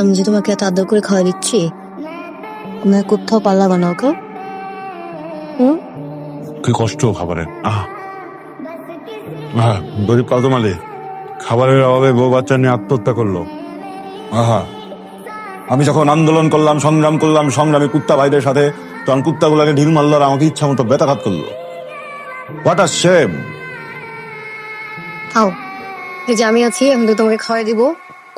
আমি যে তোমাকে এত আদর করে খাওয়া দিচ্ছি আমার কোথাও পাল্লা না ওকে? হুম? কি কষ্ট খাবারে। আহ। আহ, গরিব কাজম আলী খাবারের অভাবে বউ বাচ্চা নিয়ে আত্মহত্যা করল। আহা। আমি যখন আন্দোলন করলাম সংগ্রাম করলাম সংগ্রামী কুত্তা ভাইদের সাথে তখন কুত্তাগুলোকে ঢিল মারলো আর আমাকে ইচ্ছা মতো বেতাঘাত করল। হোয়াট আর শেম খাও এই যে আমি আছি আমি তো তোমাকে খাওয়াই দিব।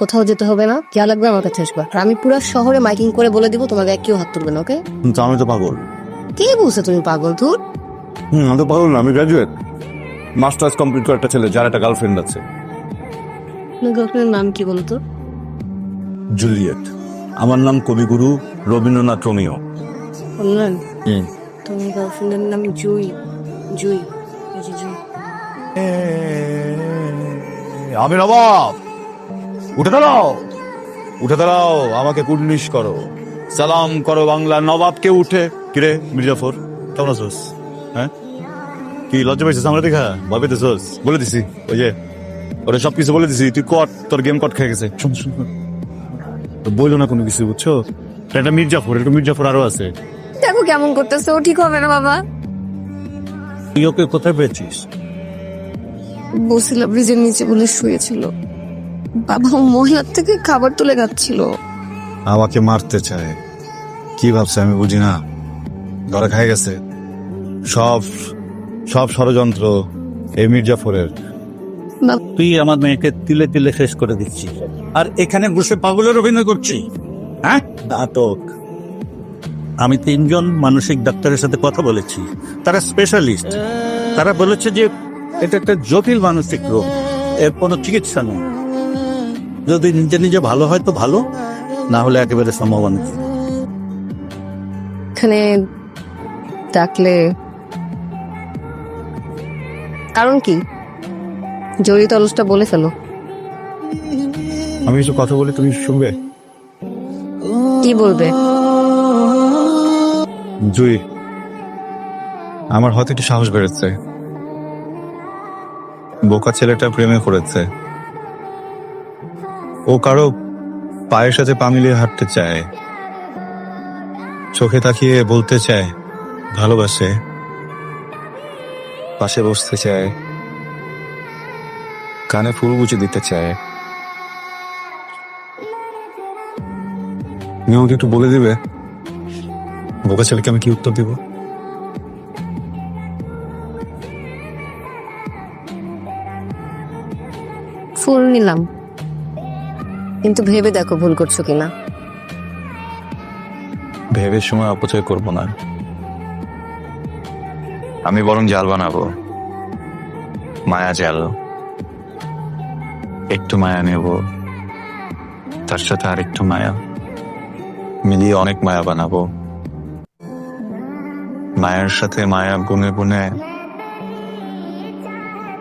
কোথাও যেতে হবে না যা লাগবে আমার কাছে আসবে। আর আমি পুরো শহরে মাইকিং করে বলে দিব তোমার গায়ে কেউ হাত তুলবে না ওকে? কিন্তু আমি তো পাগল। কে বলছে তুমি পাগল তুর হুম আমি তো পাগল না আমি গ্রাজুয়েট মাস্টার্স কমপ্লিট করে একটা ছেলে যার একটা গার্লফ্রেন্ড আছে। গার্লফ্রেন্ডের নাম কি বলতো? জুলিয়েট আমার নাম কবিগুরু রবীন্দ্রনাথ রোমিও। বললেন তোমার গার্লফ্রেন্ডের নাম জুই। জুই জুই। আমি নবাব! উঠে দাঁড়াও। উঠে দাঁড়াও আমাকে কুর্নিশ করো। সালাম করো বাংলা নবাবকে উঠে। কিরে মির্জাফর কেমন আছোস? হ্যাঁ? কি লজ্জা পাইছিস আমরা দেখা ভাবে দিছোস বলে দিছি ওই যে ওরা সব কিছু বলে দিছি তুই কট তোর গেম কট খেয়ে গেছে। শুন শুন শুন। তো বলল না কোনো কিছু বুঝছ? এটা মির্জাফর এটা মির্জাফর আরও আছে। দেখো কেমন করতেছে ও ঠিক হবে না বাবা। তুই ওকে কোথায় পেয়েছিস? বসিলা ব্রিজের নিচে বলে শুয়েছিল। বাবা মহিলার থেকে খাবার তুলে খাচ্ছিল। আমাকে মারতে চায়। কি ভাবছে আমি বুঝি না। ধরে খাই গেছে। সব সব ষড়যন্ত্র এই মির্জাফরের। তুই আমার মেয়েকে তিলে তিলে শেষ করে দিচ্ছি। আর এখানে বসে পাগলের অভিনয় করছি। হ্যাঁ? নাটক। আমি তিনজন মানসিক ডাক্তারের সাথে কথা বলেছি। তারা স্পেশালিস্ট তারা বলেছে যে এটা একটা জটিল মানসিক রোগ। এর কোনো চিকিৎসা নেই। যদি নিজে নিজে ভালো হয় তো ভালো না হলে একেবারে সম্ভাবনা এখানে ডাকলে কারণ কি? জড়িত অলসটা বলে ফেলো। আমি কিছু কথা বলি তুমি শুনবে? কি বলবে? জুই আমার হয়তো একটু সাহস বেড়েছে। বোকা ছেলেটা প্রেমে পড়েছে। ও কারও পায়ের সাথে পা মিলিয়ে হাঁটতে চায়। চোখে তাকিয়ে বলতে চায়, ভালোবাসে। পাশে বসতে চায়। কানে ফুল গুছে দিতে চায়। তুমি আমাকে একটু বলে দিবে? বোকা ছেলেকে আমি কি উত্তর দিব? ফুল নিলাম। কিন্তু ভেবে দেখো ভুল করছ কিনা। ভেবে সময় অপচয় করব না। আমি বরং জাল বানাবো। মায়া জাল। একটু মায়া নেব। তার সাথে আর একটু মায়া। মিলিয়ে অনেক মায়া বানাবো। মায়ের সাথে মায়া বুনে বুনে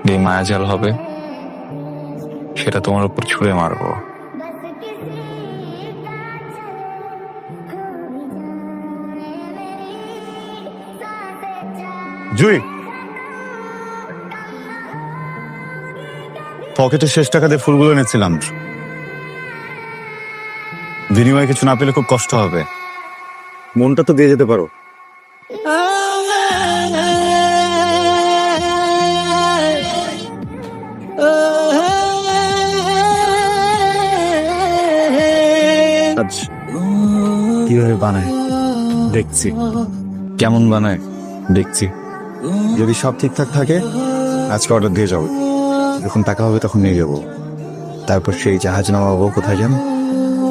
যে মায়া জাল হবে, সেটা তোমার উপর ছুঁড়ে মারবো। জুই। পকেটে শেষ টাকা দিয়ে ফুলগুলো এনেছিলাম। বিনিময়ে কিছু না পেলে খুব কষ্ট হবে। মনটা তো দিয়ে যেতে পারো। কীভাবে বানায়? দেখছি। কেমন বানায়? দেখছি। যদি সব ঠিকঠাক থাকে, আজকে অর্ডার দিয়ে যাব। যখন টাকা হবে তখন নিয়ে যাব। তারপর সেই জাহাজ নামাবো কোথায় যান?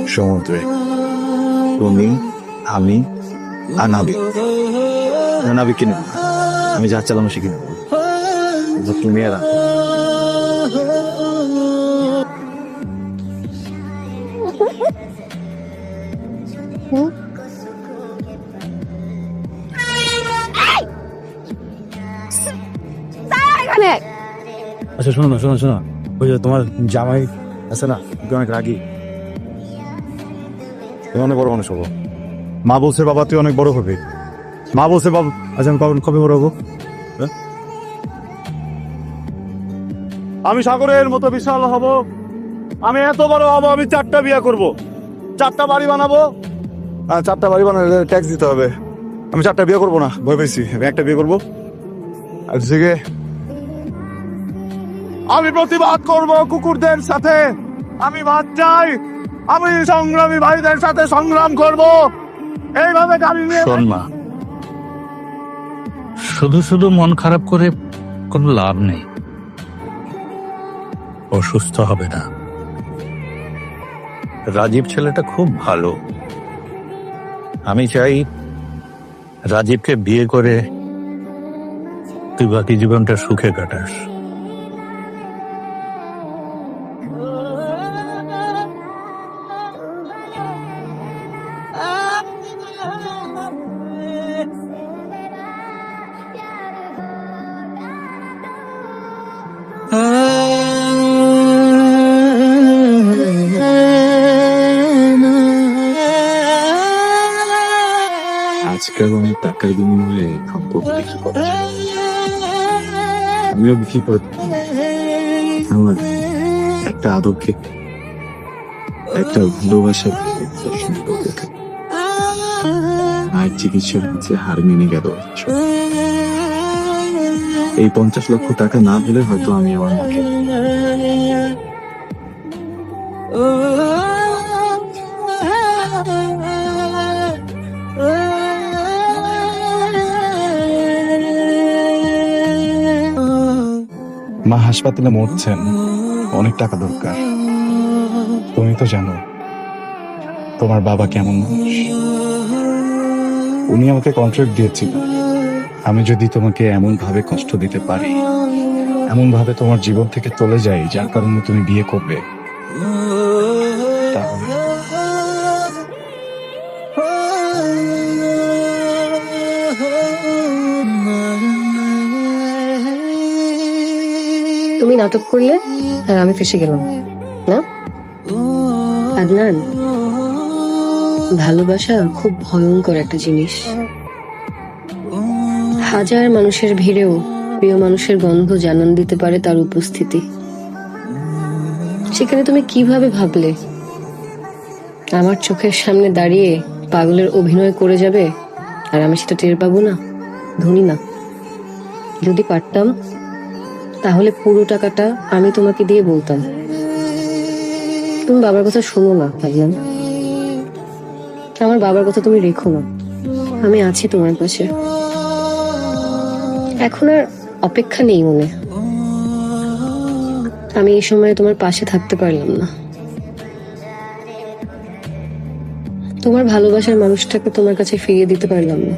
সমুদ্রে। তুমি, আমি আর নাবিক নাবিক কিনে আমি যা চালানো শিখি নেব তুমি আর আচ্ছা শোনো না শোনো শোনো ওই যে তোমার জামাই আছে না অনেক রাগি। তুমি অনেক বড় মানুষ হব। মা বলছে বাবা তুই অনেক বড় হবি। মা বলছে বাবা আচ্ছা আমি কবে কবে বড় হব? হ্যাঁ? আমি সাগরের মতো বিশাল হব। আমি এত বড় হব আমি চারটা বিয়ে করব। চারটা বাড়ি বানাবো। আর চারটা বাড়ি বানালে ট্যাক্স দিতে হবে। আমি চারটা বিয়ে করব না ভয় পেয়েছি আমি একটা বিয়ে করব। আর থেকে আমি প্রতিবাদ করব কুকুরদের সাথে। আমি ভাত চাই। আমি সংগ্রামী ভাইদের সাথে সংগ্রাম করব। এইভাবে গাড়ি নিয়ে মা, শুধু শুধু মন খারাপ করে কোনো লাভ নেই। অসুস্থ হবে না। রাজীব ছেলেটা খুব ভালো। আমি চাই রাজীবকে বিয়ে করে তুই বাকি জীবনটা সুখে কাটাস। আজকাল অনেক টাকার বিনিময়ে সম্পর্ক বিক্রি করা আমিও বিক্রি করে আমার একটা আদরকে একটা ভালোবাসা আর চিকিৎসার কাছে হার মেনে গেল এই পঞ্চাশ লক্ষ টাকা না হলে হয়তো আমি আমার মাকে মা হাসপাতালে মরছেন অনেক টাকা দরকার তুমি তো জানো তোমার বাবা কেমন মানুষ উনি আমাকে কন্ট্রাক্ট দিয়েছিল আমি যদি তোমাকে এমন ভাবে কষ্ট দিতে পারি এমন ভাবে তোমার জীবন থেকে চলে যাই যার কারণে তুমি বিয়ে করবে তাহলে তুমি নাটক করলে, আর আমি ফেসে গেলাম, না? আদনান, ভালোবাসা খুব ভয়ঙ্কর একটা জিনিস। হাজার মানুষের ভিড়েও প্রিয় মানুষের গন্ধ জানান দিতে পারে তার উপস্থিতি। সেখানে তুমি কীভাবে ভাবলে? আমার চোখের সামনে দাঁড়িয়ে পাগলের অভিনয় করে যাবে, আর আমি সেটা টের পাবো না ধরি না। যদি পারতাম তাহলে পুরো টাকাটা আমি তোমাকে দিয়ে বলতাম। তুমি বাবার কথা শোনো না ভাবলাম আমার বাবার কথা তুমি রেখো না। আমি আছি তোমার পাশে। এখন আর অপেক্ষা নেই মনে। আমি এই সময় তোমার পাশে থাকতে পারলাম না। তোমার ভালোবাসার মানুষটাকে তোমার কাছে ফিরিয়ে দিতে পারলাম না।